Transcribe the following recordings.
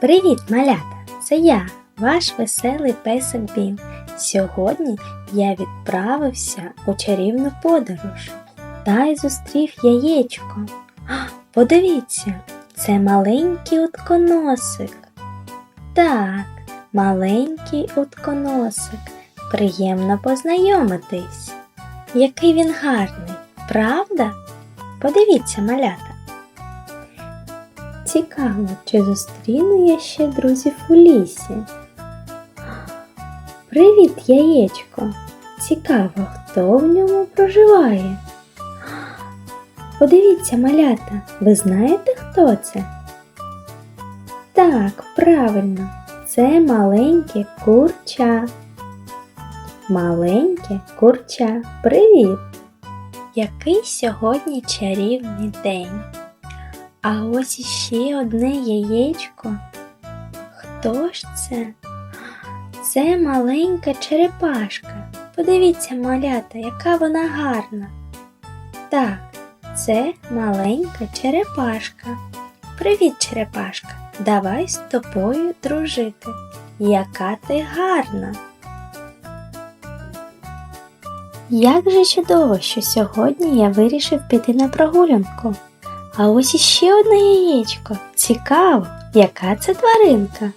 Привіт, малята! Це я, ваш веселий песик Бін. Сьогодні я відправився у чарівну подорож та й зустрів яєчко. Подивіться, це маленький утконосик. Так, маленький утконосик. Приємно познайомитись. Який він гарний, правда? Подивіться, малята. Цікаво, чи зустріну я ще друзів у лісі. Привіт, яєчко! Цікаво, хто в ньому проживає. Подивіться, малята, ви знаєте, хто це? Так, правильно, це маленьке курча. Маленьке курча, привіт! Який сьогодні чарівний день! А ось іще одне яєчко. Хто ж це? Це маленька черепашка. Подивіться, малята, яка вона гарна. Так, це маленька черепашка. Привіт, черепашка. Давай з тобою дружити. Яка ти гарна. Як же чудово, що сьогодні я вирішив піти на прогулянку. А ось іще одне яєчко. Цікаво, яка це тваринка?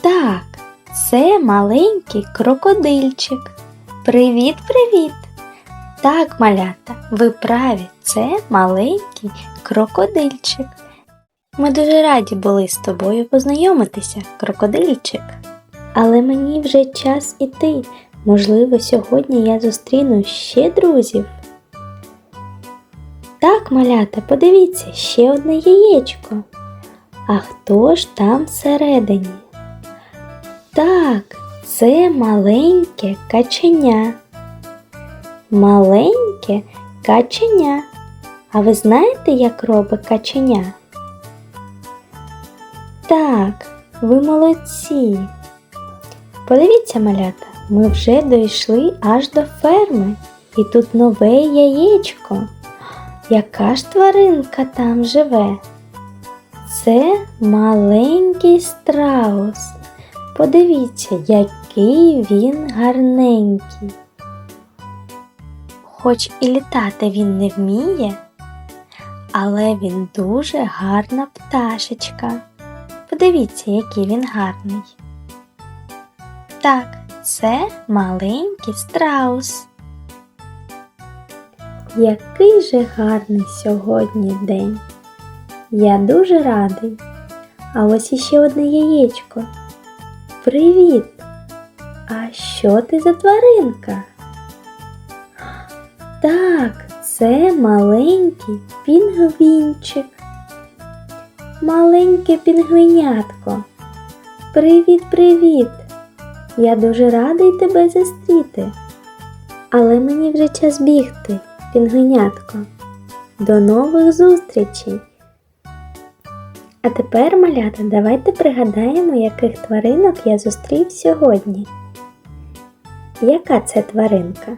Так, це маленький крокодильчик. Привіт-привіт! Так, малята, ви праві, це маленький крокодильчик. Ми дуже раді були з тобою познайомитися, крокодильчик. Але мені вже час іти. Можливо, сьогодні я зустріну ще друзів. Так, малята, подивіться, ще одне яєчко. А хто ж там всередині? Так, це маленьке каченя. Маленьке каченя. А ви знаєте, як робить каченя? Так, ви молодці. Подивіться, малята, ми вже дійшли аж до ферми, і тут нове яєчко. Яка ж тваринка там живе? Це маленький страус. Подивіться, який він гарненький. Хоч і літати він не вміє, але він дуже гарна пташечка. Подивіться, який він гарний. Так, це маленький страус. Який же гарний сьогодні день. Я дуже радий. А ось іще одне яєчко. Привіт! А що ти за тваринка? Так, це маленький пінгвінчик. Маленьке пінгвінятко. Привіт-привіт! Я дуже радий тебе зустріти. Але мені вже час бігти, пінгвінятко. До нових зустрічей! А тепер, малята, давайте пригадаємо, яких тваринок я зустрів сьогодні. Яка це тваринка?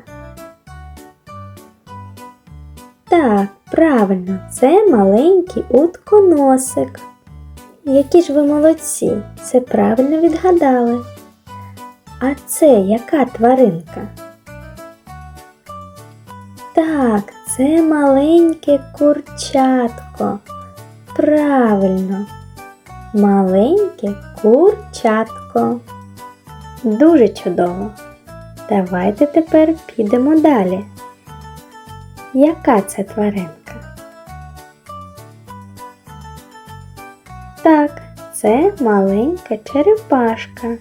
Так, правильно, це маленький утконосик. Які ж ви молодці, це правильно відгадали. А це яка тваринка? Так, це маленьке курчатко. Правильно, маленьке курчатко. Дуже чудово. Давайте тепер підемо далі. Яка це тваринка? Так, це маленька черепашка.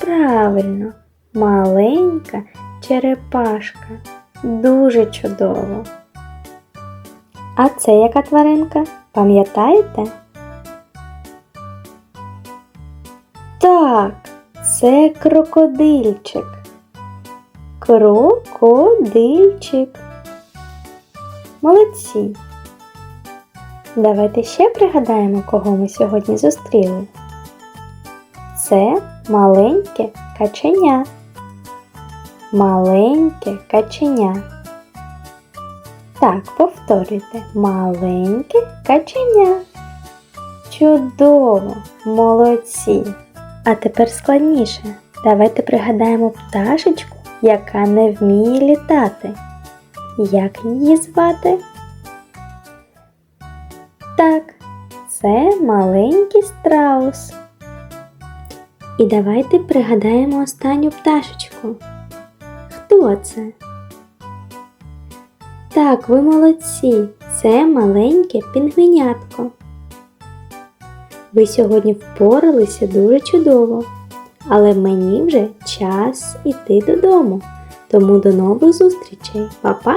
Правильно, маленька черепашка. Дуже чудово. А це яка тваринка? Пам'ятаєте? Так, це крокодильчик. Крокодильчик. Молодці. Давайте ще пригадаємо, кого ми сьогодні зустріли. Це маленьке каченя. Маленьке каченя. Так, повторюйте. Маленьке каченя. Чудово, молодці. А тепер складніше. Давайте пригадаємо пташечку, яка не вміє літати. Як її звати? Так, це маленький страус. І давайте пригадаємо останню пташечку. Хто це? Так, ви молодці. Це маленьке пінгвінятко. Ви сьогодні впоралися дуже чудово, але мені вже час іти додому. Тому до нових зустрічей, Па-па!